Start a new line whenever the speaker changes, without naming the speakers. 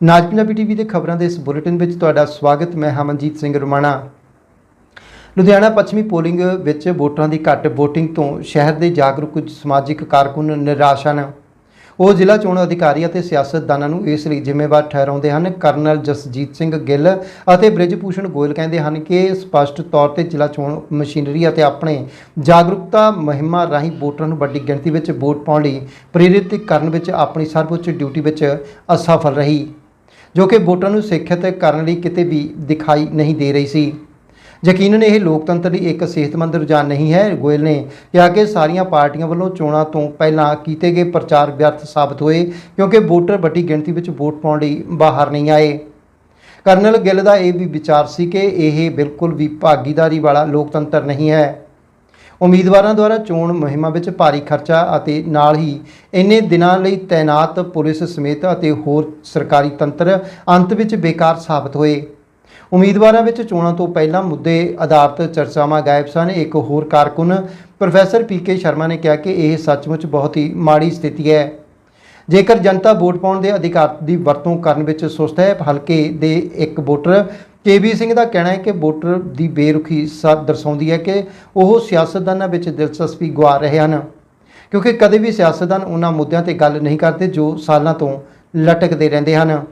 ਨਾਜ Punjabi TV ਦੇ ਖਬਰਾਂ ਦੇ ਇਸ ਬੁਲੇਟਿਨ ਵਿੱਚ ਤੁਹਾਡਾ ਸਵਾਗਤ, ਮੈਂ ਹਮਨਜੀਤ ਸਿੰਘ ਰੁਮਾਣਾ। ਲੁਧਿਆਣਾ ਪੱਛਮੀ ਪੋਲਿੰਗ ਵਿੱਚ ਵੋਟਰਾਂ ਦੀ ਘੱਟ VOTING ਤੋਂ ਸ਼ਹਿਰ ਦੇ ਜਾਗਰੂਕ ਕੁਝ ਸਮਾਜਿਕ ਕਾਰਕੁਨ ਨਿਰਾਸ਼ ਹਨ। ਉਹ ਜ਼ਿਲ੍ਹਾ ਚੋਣ ਅਧਿਕਾਰੀ ਅਤੇ ਸਿਆਸਤਦਾਨਾਂ ਨੂੰ ਇਸ ਲਈ ਜ਼ਿੰਮੇਵਾਰ ਠਹਿਰਾਉਂਦੇ ਹਨ। ਕਰਨਲ ਜਸਜੀਤ ਸਿੰਘ ਗਿੱਲ ਅਤੇ ਬ੍ਰਿਜਭੂਸ਼ਣ ਗੋਇਲ ਕਹਿੰਦੇ ਹਨ ਕਿ ਸਪਸ਼ਟ ਤੌਰ ਤੇ ਜ਼ਿਲ੍ਹਾ ਚੋਣ ਮਸ਼ੀਨਰੀ ਅਤੇ ਆਪਣੇ ਜਾਗਰੂਕਤਾ ਮੁਹਿੰਮਾਂ ਰਾਹੀਂ ਵੋਟਰਾਂ ਨੂੰ ਵੱਡੀ ਗਿਣਤੀ ਵਿੱਚ ਵੋਟ ਪਾਉਣ ਲਈ ਪ੍ਰੇਰਿਤ ਕਰਨ ਵਿੱਚ ਆਪਣੀ ਸਰਵਉੱਚ ਡਿਊਟੀ ਵਿੱਚ ਅਸਫਲ ਰਹੀ। ਜੋ ਕਿ ਵੋਟਰਾਂ ਨੂੰ ਸਿੱਖਿਅਤ ਕਰਨ ਲਈ ਕਿਤੇ ਵੀ ਦਿਖਾਈ ਨਹੀਂ ਦੇ ਰਹੀ ਸੀ। ਯਕੀਨਨ ਇਹ ਲੋਕਤੰਤਰ ਲਈ ਇੱਕ ਸਿਹਤਮੰਦ ਰੁਝਾਨ ਨਹੀਂ ਹੈ। ਗੋਇਲ ਨੇ ਕਿਹਾ ਕਿ ਸਾਰੀਆਂ ਪਾਰਟੀਆਂ ਵੱਲੋਂ ਚੋਣਾਂ ਤੋਂ ਪਹਿਲਾਂ ਕੀਤੇ ਗਏ ਪ੍ਰਚਾਰ ਵਿਅਰਥ ਸਾਬਤ ਹੋਏ, ਕਿਉਂਕਿ ਵੋਟਰ ਵੱਡੀ ਗਿਣਤੀ ਵਿੱਚ ਵੋਟ ਪਾਉਣ ਲਈ ਬਾਹਰ ਨਹੀਂ ਆਏ। ਕਰਨਲ ਗਿੱਲ ਦਾ ਇਹ ਵੀ ਵਿਚਾਰ ਸੀ ਕਿ ਇਹ ਬਿਲਕੁਲ ਵੀ ਭਾਗੀਦਾਰੀ ਵਾਲਾ ਲੋਕਤੰਤਰ ਨਹੀਂ ਹੈ। ਉਮੀਦਵਾਰਾਂ ਦੁਆਰਾ ਚੋਣ ਮੁਹਿੰਮਾਂ ਵਿੱਚ ਭਾਰੀ ਖਰਚਾ ਅਤੇ ਨਾਲ ਹੀ ਇੰਨੇ ਦਿਨਾਂ ਲਈ ਤਾਇਨਾਤ ਪੁਲਿਸ ਸਮੇਤ ਅਤੇ ਹੋਰ ਸਰਕਾਰੀ ਤੰਤਰ ਅੰਤ ਵਿੱਚ ਬੇਕਾਰ ਸਾਬਤ ਹੋਏ। ਉਮੀਦਵਾਰਾਂ ਵਿੱਚ ਚੋਣਾਂ ਤੋਂ ਪਹਿਲਾਂ ਮੁੱਦੇ ਆਧਾਰਿਤ ਚਰਚਾਵਾਂ ਗਾਇਬ ਸਨ। ਇੱਕ ਹੋਰ ਕਾਰਕੁਨ ਪ੍ਰੋਫੈਸਰ ਪੀਕੇ ਸ਼ਰਮਾ ਨੇ ਕਿਹਾ ਕਿ ਇਹ ਸੱਚਮੁੱਚ ਬਹੁਤ ਹੀ ਮਾੜੀ ਸਥਿਤੀ ਹੈ। ਜੇਕਰ ਜਨਤਾ ਵੋਟ ਪਾਉਣ ਦੇ ਅਧਿਕਾਰ ਦੀ ਵਰਤੋਂ ਕਰਨ ਵਿੱਚ ਸੁਸਤ ਹੈ, ਹਲਕੇ ਦੇ ਇੱਕ ਵੋਟਰ ਕੇਬੀ ਸਿੰਘ ਦਾ ਕਹਿਣਾ ਹੈ ਕਿ ਵੋਟਰ ਦੀ ਬੇਰੁਖੀ ਸਾ ਦਰਸਾਉਂਦੀ ਹੈ ਕਿ ਉਹ ਸਿਆਸਤਦਾਨਾਂ ਵਿੱਚ ਦਿਲਚਸਪੀ ਗਵਾ ਰਹੇ ਹਨ। ਕਿਉਂਕਿ ਕਦੇ ਵੀ ਸਿਆਸਤਦਾਨ ਉਹਨਾਂ ਮੁੱਦਿਆਂ ਤੇ ਗੱਲ ਨਹੀਂ ਕਰਦੇ ਜੋ ਸਾਲਾਂ ਤੋਂ ਲਟਕਦੇ ਰਹਿੰਦੇ ਹਨ।